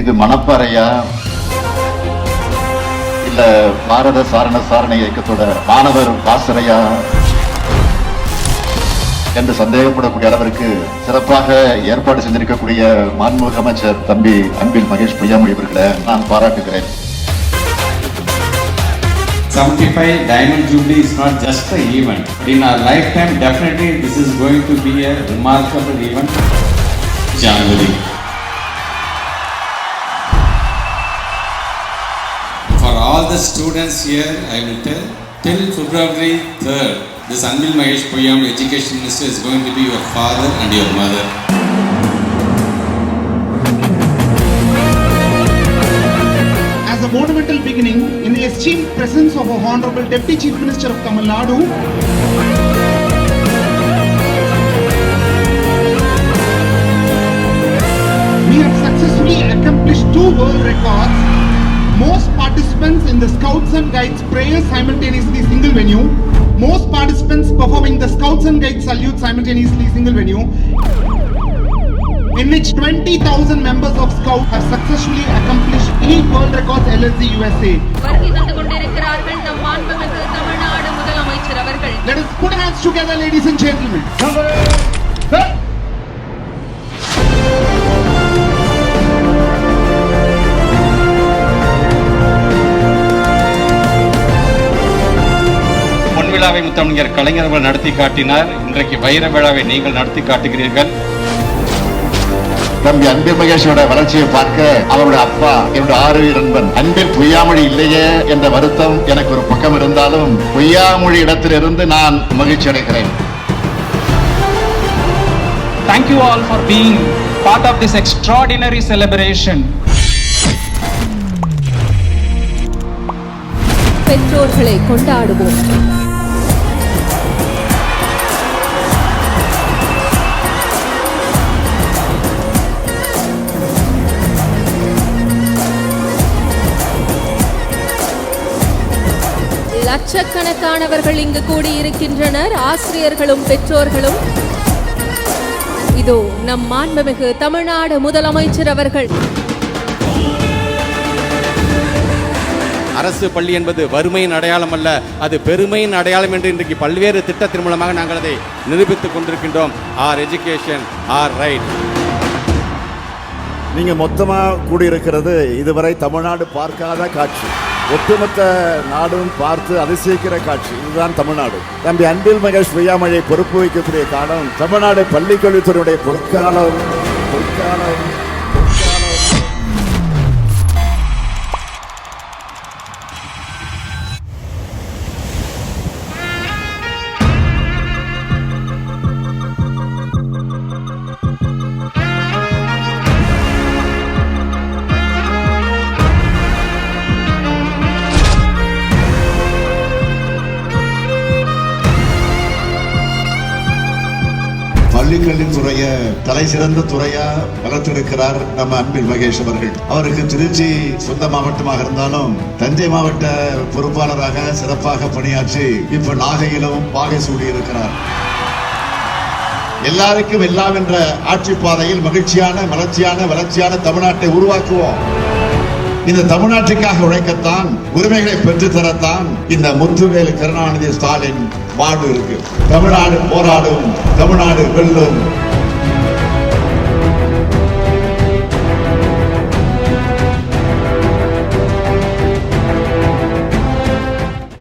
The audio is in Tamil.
இது மணப்பாறையா இல்ல பாரத சாரண சாரண இயக்கத்தோட மாணவர் பாசறையா என்று சந்தேகப்படக்கூடிய அளவிற்கு சிறப்பாக ஏற்பாடு செஞ்சிருக்கக்கூடிய மாண்புமிகு அமைச்சர் தம்பி அன்பில் மகேஷ் பொய்யாமொழி அவர்களை நான் பாராட்டுகிறேன் 75 Diamond Jubilee is not just an event. In our lifetime, definitely this is going to be a remarkable event. January. All the students here, I will tell, till February 3rd, this Anil Mahesh Poyam Education Minister is going to be your father and your mother. As a monumental beginning, in the esteemed presence of our Honorable Deputy Chief Minister of Tamil Nadu, in the Scouts and Guides prayer simultaneously single venue. Most participants performing the Scouts and Guides salute simultaneously single venue. In which 20,000 members of Scouts have successfully accomplished eight world records LSD USA. Let us put hands together, ladies and gentlemen. விழாவை முத்தமிழர் கலைஞர்கள் நடத்தி காட்டினார். இன்றைக்கு வைர விழாவை நீங்கள் நடத்தி காட்டுகிறீர்கள். தம்பி அன்பில் மகேஷோட வளர்ச்சியை பார்க்க அவருடைய அப்பா என்னுடைய ஆறு நண்பன் அன்பில் பொய்யாமொழி இல்லையே என்ற வருத்தம் எனக்கு ஒரு பக்கம் இருந்தாலும் பொய்யாமொழி இடத்திலிருந்து நான் மகிழ்ச்சி அடைகிறேன். Thank you all for being part of this extraordinary celebration. பெற்றோர்களை கொண்டாடுவோம். லட்சக்கணக்கானவர்கள் இங்கு கூடியிருக்கின்றனர். ஆசிரியர்களும் பெற்றோர்களும். இதோ நம் மாண்புமிகு தமிழ்நாடு முதலமைச்சர் அவர்கள். அரசு பள்ளி என்பது வறுமையின் அடையாளம் அல்ல அது பெருமையின் அடையாளம் என்று இன்றைக்கு பல்வேறு திட்டத்தின் மூலமாக நாங்கள் அதை நிரூபித்துக் கொண்டிருக்கின்றோம். ஆர் எஜுகேஷன் ஆர் ரைட் நீங்க மொத்தமாக கூடியிருக்கிறது இதுவரை தமிழ்நாடு பார்க்காத காட்சி. ஒட்டுமொத்த நாடும் பார்த்து அதிசயிக்கிற காட்சி. இதுதான் தமிழ்நாடு. தம்பி அன்பில் மகேஷ் பொய்யாமொழியை பொறுப்பு வைக்கக்கூடிய காலம். தமிழ்நாடு பள்ளிக்கல்வித்துறையுடைய பொற்காலம். பொற்காலம். பள்ளிக்கல்வித்துறைய தலை சிறந்த துறையா வளர்த்தெடுக்கிறார் நம்ம அன்பில் மகேஷ் அவர்கள். அவருக்கு திருச்சி சொந்த மாவட்டமாக இருந்தாலும் தஞ்சை மாவட்ட பொறுப்பாளராக சிறப்பாக பணியாற்றி இப்ப நாகையிலும் பாகை சூடியிருக்கிறார் எல்லாருக்கும் எல்லாம் என்ற ஆட்சி பாதையில் மகிழ்ச்சியான மலர்ச்சியான வளர்ச்சியான தமிழ்நாட்டை உருவாக்குவோம். இந்த தமிழ்நாட்டுக்காக உழைக்கத்தான் உரிமைகளை பெற்று தரத்தான் இந்த முத்துவேல் கருணாநிதி ஸ்டாலின் வாழ்வு இருக்கு. தமிழ்நாடு போராடும் தமிழ்நாடு வெல்லும்.